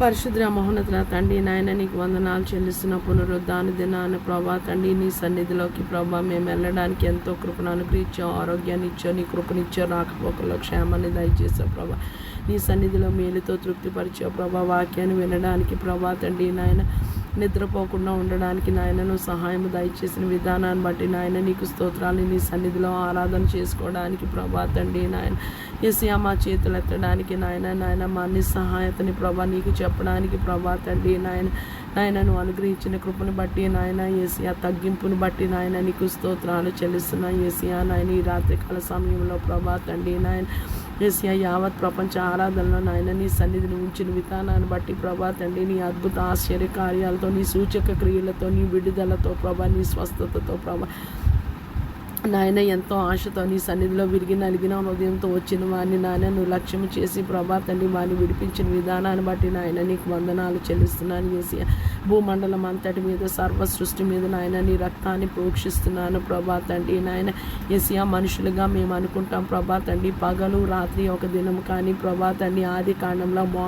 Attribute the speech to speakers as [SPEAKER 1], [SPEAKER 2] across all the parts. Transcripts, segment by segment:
[SPEAKER 1] పరిశుద్ర మహోన్నతుల తండ్రి నాయన నీకు వందనాలు చెల్లిస్తున్న పునరుద్ధాన దినాన్ని ప్రభా తండ్రి నీ సన్నిధిలోకి ప్రభా మేము వెళ్ళడానికి ఎంతో కృపను అనుగ్రహించావు ఆరోగ్యాన్ని ఇచ్చావు నీ కృపనిచ్చావు రాకపోకల్లో క్షేమాన్ని దయచేసావు ప్రభా. నీ సన్నిధిలో మేలుతో తృప్తిపరిచావు ప్రభా వాక్యాన్ని వినడానికి ప్రభా తండ్రి నాయన నిద్రపోకుండా ఉండడానికి నాయనను సహాయం దయచేసిన విధానాన్ని బట్టి నాయన నీకు స్తోత్రాలు నీ సన్నిధిలో ఆరాధన చేసుకోవడానికి ప్రభా తండ్రి నాయన. ఎసియా మా చేతులు ఎత్తడానికి నాయన నాయన మా నిస్సహాయతని ప్రభా నీకు చెప్పడానికి ప్రభా తండ్రి నాయన. నాయనను అనుగ్రహించిన కృపను బట్టి నాయన ఏసియా తగ్గింపును బట్టి నాయన నీకు స్తోత్రాలు చెల్లిస్తున్నా. ఏసియా నాయన ఈ రాత్రికాల సమయంలో ప్రభా తండ్రి నాయన. ఏసియా యావత్ ప్రపంచ ఆరాధనలో నాయన నీ సన్నిధిని ఉంచిన విధానాన్ని బట్టి ప్రభా తండ్రి నీ అద్భుత ఆశ్చర్య కార్యాలతో నీ సూచక క్రియలతో నీ విడుదలతో ప్రభా నీ స్వస్థతతో ప్రభా. నాయన ఎంతో ఆశతో నీ సన్నిధిలో విరిగి నలిగిన హృదయంతో వచ్చిన వారిని నాయన నువ్వు లక్ష్యం చేసి ప్రభా తండ్రి వారిని విడిపించిన విధానాన్ని బట్టి నాయన నీకు వందనాలు చెల్లిస్తున్నాను చేసి భూమండలం అంతటి మీద సర్వ సృష్టి మీద నాయన నీ రక్తాన్ని ప్రోక్షిస్తున్నాను ప్రభా తండ్రి నాయన. ఏసియా మనుషులుగా మేము అనుకుంటాం ప్రభా తండ్రి పగలు రాత్రి ఒక దినం కానీ ప్రభా తండ్రి ఆది కాండంలో మా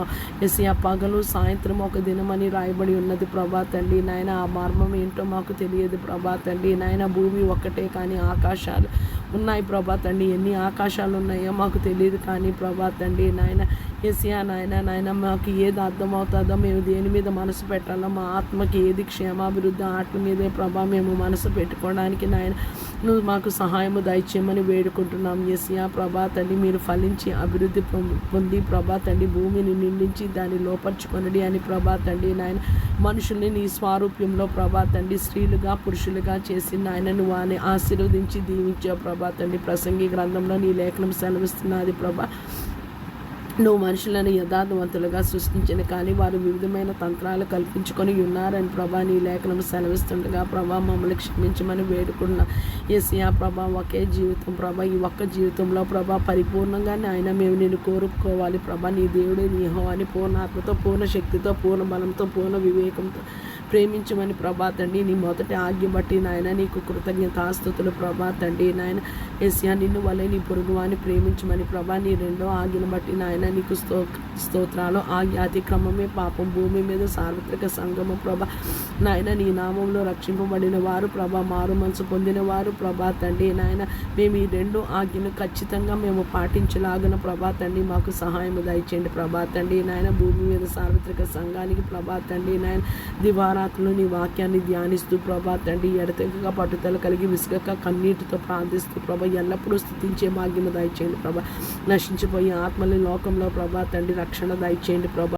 [SPEAKER 1] ఎసియా పగలు సాయంత్రం ఒక దినం అని రాయబడి ఉన్నది ప్రభా తండ్రి నాయన. ఆ మర్మం ఏంటో మాకు తెలియదు ప్రభా తండ్రి నాయన. భూమి ఒక్కటే కానీ ఆకాశాలు. ఉన్నాయి ప్రభా తండ్రి ఎన్ని ఆకాశాలు ఉన్నాయో మాకు తెలియదు కానీ ప్రభా తండ్రి నాయన ఎసియా నాయన నాయన మాకు ఏది అర్థమవుతుందో మేము దేని మీద మనసు పెట్టాలో మా ఆత్మకి ఏది క్షేమాభివృద్ధి ఆటల మీదే ప్రభా మేము మనసు పెట్టుకోవడానికి నాయన నువ్వు మాకు సహాయము దయచేయమని వేడుకుంటున్నాం. ఎసియా ప్రభా తండ్రి మీరు ఫలించి అభివృద్ధి పొంది ప్రభా తండ్రి భూమిని నిండించి దాన్ని లోపరుచుకొనడి అని ప్రభా తండ్రి నాయన మనుషుల్ని నీ స్వారూప్యంలో ప్రభా తండ్రి స్త్రీలుగా పురుషులుగా చేసి నాయన నువ్వు అని ఆశీర్వదించి దీవించావు. ప్రభా తండ్రి ప్రసంగి గ్రంథంలో నీ లేఖనం సెలవిస్తున్నది ప్రభా నువ్వు మనుషులను యథార్థవంతులుగా సృష్టించిన కానీ వారు వివిధమైన తంత్రాలు కల్పించుకొని ఉన్నారని ప్రభా నీ లేఖనం సెలవిస్తుండగా ప్రభా మమ్మల్ని క్షమించమని వేడుకున్న ఏసియా ప్రభా ఒకే జీవితం ప్రభా ఈ ఒక్క జీవితంలో ప్రభా పరిపూర్ణంగా ఆయన మేము నేను కోరుకోవాలి ప్రభా. నీ దేవుడే నీ అని పూర్ణ ఆత్మతో పూర్ణ శక్తితో పూర్ణ బలంతో పూర్ణ వివేకంతో ప్రేమించమని ప్రభా తండ్రి. నీ మొదటి ఆజ్ఞ బట్టి నాయన నీకు కృతజ్ఞతాస్థుతులు ప్రభా తండ్రి. నాయన ఎస్యా నిన్ను వలె నీ పొరుగువాని ప్రేమించమని ప్రభా నీ రెండో ఆజ్ఞను బట్టి నాయన నీకు స్తో స్తోత్రాలు ఆజ్ఞ అతిక్రమమే పాపం భూమి మీద సార్వత్రిక సంగమ ప్రభా. నాయన నీ నామంలో రక్షింపబడిన వారు ప్రభా మారు మనసు పొందిన వారు ప్రభా తండ్రి. నాయన మేము ఈ రెండు ఆజ్ఞను ఖచ్చితంగా మేము పాటించలాగిన ప్రభా తండ్రి మాకు సహాయం దయచేయండి ప్రభా తండ్రి. నాయన భూమి మీద సార్వత్రిక సంఘానికి ప్రభా తండ్రి. నాయన దివారాత్రులు నీ వాక్యాన్ని ధ్యానిస్తూ ప్రభా తండ్రి ఎడతెగక పట్టుదల కలిగి విసుగక కన్నీటితో ప్రార్థిస్తూ ప్రభ ఎల్లప్పుడూ స్థుతించే భాగ్యము దయచేయండి ప్రభా. నశించిపోయే ఆత్మల్ని నామంలో ప్రభా తండ్రి రక్షణ దయచేయండి ప్రభా.